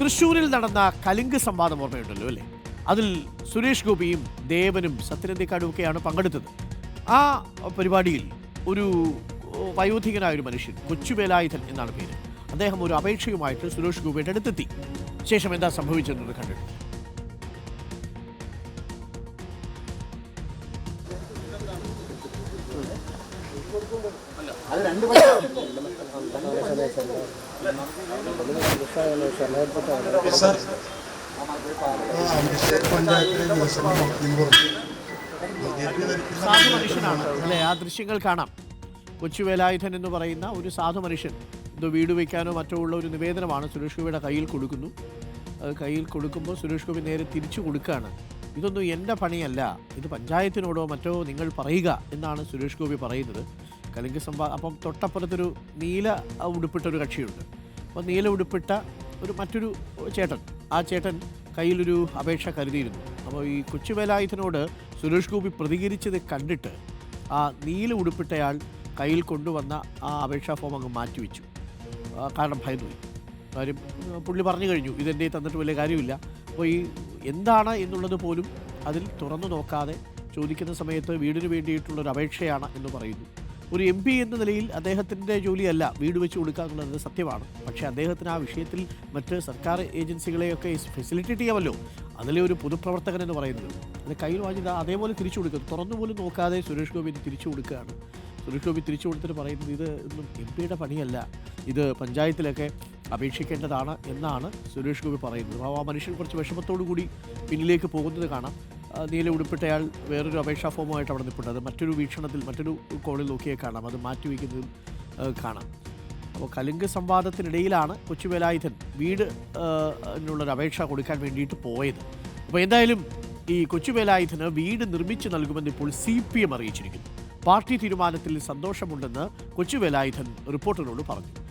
തൃശ്ശൂരിൽ നടന്ന കലിംഗ് സംവാദം ഓർമ്മയുണ്ടല്ലോ അല്ലേ? അതിൽ സുരേഷ് ഗോപിയും ദേവനും സത്യനന്ദിക്കാടും ഒക്കെയാണ് പങ്കെടുത്തത്. ആ പരിപാടിയിൽ ഒരു വയോധികനായ ഒരു മനുഷ്യൻ കൊച്ചുവേലായുധൻ എന്നാണ് പേര്. അദ്ദേഹം ഒരു അപേക്ഷയുമായിട്ട് സുരേഷ് ഗോപിയുടെ അടുത്തെത്തി. ശേഷം എന്താ സംഭവിച്ചതെന്ന് കണ്ടിട്ടുണ്ട്. സർ പറഞ്ഞു സാധു മനുഷ്യനാണ് അല്ലേ ആ ദൃശ്യങ്ങൾ കാണാം. കൊച്ചുവേലായുധൻ എന്ന് പറയുന്ന ഒരു സാധു മനുഷ്യൻ എന്തോ വീട് വയ്ക്കാനോ മറ്റോ ഉള്ള ഒരു നിവേദനമാണ് സുരേഷ് ഗോപിയുടെ കയ്യിൽ കൊടുക്കുന്നു. അത് കയ്യിൽ കൊടുക്കുമ്പോൾ സുരേഷ് ഗോപി നേരെ തിരിച്ചു കൊടുക്കുകയാണ്. ഇതൊന്നും എന്റെ പണിയല്ല ഇത് പഞ്ചായത്തിനോടോ മറ്റോ നിങ്ങൾ പറയുക എന്നാണ് സുരേഷ് ഗോപി പറയുന്നത്. കലിംഗ സംവാ അപ്പം തൊട്ടപ്പുറത്തൊരു നീല ഉടുപ്പിട്ട ഒരു കക്ഷിയുണ്ട്. അപ്പോൾ നീല ഉടുപ്പിട്ട ഒരു മറ്റൊരു ചേട്ടൻ. ആ ചേട്ടൻ കയ്യിലൊരു അപേക്ഷ കരുതിയിരുന്നു. അപ്പോൾ ഈ കൊച്ചുവേലായുധനോട് സുരേഷ് ഗോപി പ്രതികരിച്ചത് കണ്ടിട്ട് ആ നീല ഉടുപ്പിട്ടയാൾ കയ്യിൽ കൊണ്ടുവന്ന ആ അപേക്ഷാ ഫോം അങ്ങ് മാറ്റിവെച്ചു. കാരണം ഭയന്നുപോയി. കാര്യം പുള്ളി പറഞ്ഞു കഴിഞ്ഞു ഇതെന്റെ തന്നിട്ട് വലിയ കാര്യമില്ല. അപ്പോൾ ഈ എന്താണ് എന്നുള്ളത് പോലും അതിൽ തുറന്നു നോക്കാതെ ചോദിക്കുന്ന സമയത്ത് വീടിന് വേണ്ടിയിട്ടുള്ളൊരു അപേക്ഷയാണ് എന്ന് പറയുന്നു. ഒരു എം പി എന്ന നിലയിൽ അദ്ദേഹത്തിന്റെ ജോലിയല്ല വീട് വെച്ച് കൊടുക്കുക എന്നുള്ളത് സത്യമാണ്. പക്ഷേ അദ്ദേഹത്തിന് ആ വിഷയത്തിൽ മറ്റ് സർക്കാർ ഏജൻസികളെയൊക്കെ ഫെസിലിറ്റേറ്റ് ചെയ്യാമല്ലോ. അതിലെ ഒരു പൊതുപ്രവർത്തകൻ എന്ന് പറയുന്നത്. അത് കയ്യിൽ വാങ്ങിയത് അതേപോലെ തിരിച്ചു കൊടുക്കും. തുറന്നു പോലും നോക്കാതെ സുരേഷ് ഗോപി തിരിച്ചു കൊടുക്കുകയാണ്. സുരേഷ് ഗോപി തിരിച്ചു കൊടുത്തിട്ട് പറയുന്നത് ഇത് ഒന്നും എം പിയുടെ പണിയല്ല. ഇത് പഞ്ചായത്തിലൊക്കെ അപേക്ഷിക്കേണ്ടതാണ് എന്നാണ് സുരേഷ് ഗോപി പറയുന്നത്. ആ മനുഷ്യൻ കുറച്ച് വിഷമത്തോടു കൂടി പിന്നിലേക്ക് പോകുന്നത് കാണാം. നീല ഉടുപ്പിട്ടയാൾ വേറൊരു അപേക്ഷാ ഫോമുമായിട്ട് അവിടെ നിൽപ്പുണ്ട്. അത് മറ്റൊരു വീക്ഷണത്തിൽ മറ്റൊരു കോണിൽ നോക്കിയേ കാണാം. അത് മാറ്റിവെക്കുന്നതും കാണാം. അപ്പോൾ കലിംഗ സംവാദത്തിനിടയിലാണ് കൊച്ചുവേലായുധൻ വീട് എന്നുള്ളൊരു അപേക്ഷ കൊടുക്കാൻ വേണ്ടിയിട്ട് പോയത്. അപ്പോൾ എന്തായാലും ഈ കൊച്ചുവേലായുധന് വീട് നിർമ്മിച്ചു നൽകുമെന്ന് ഇപ്പോൾ സി പി എം അറിയിച്ചിരിക്കുന്നു. പാർട്ടി തീരുമാനത്തിൽ സന്തോഷമുണ്ടെന്ന് കൊച്ചുവേലായുധൻ റിപ്പോർട്ടറിനോട് പറഞ്ഞു.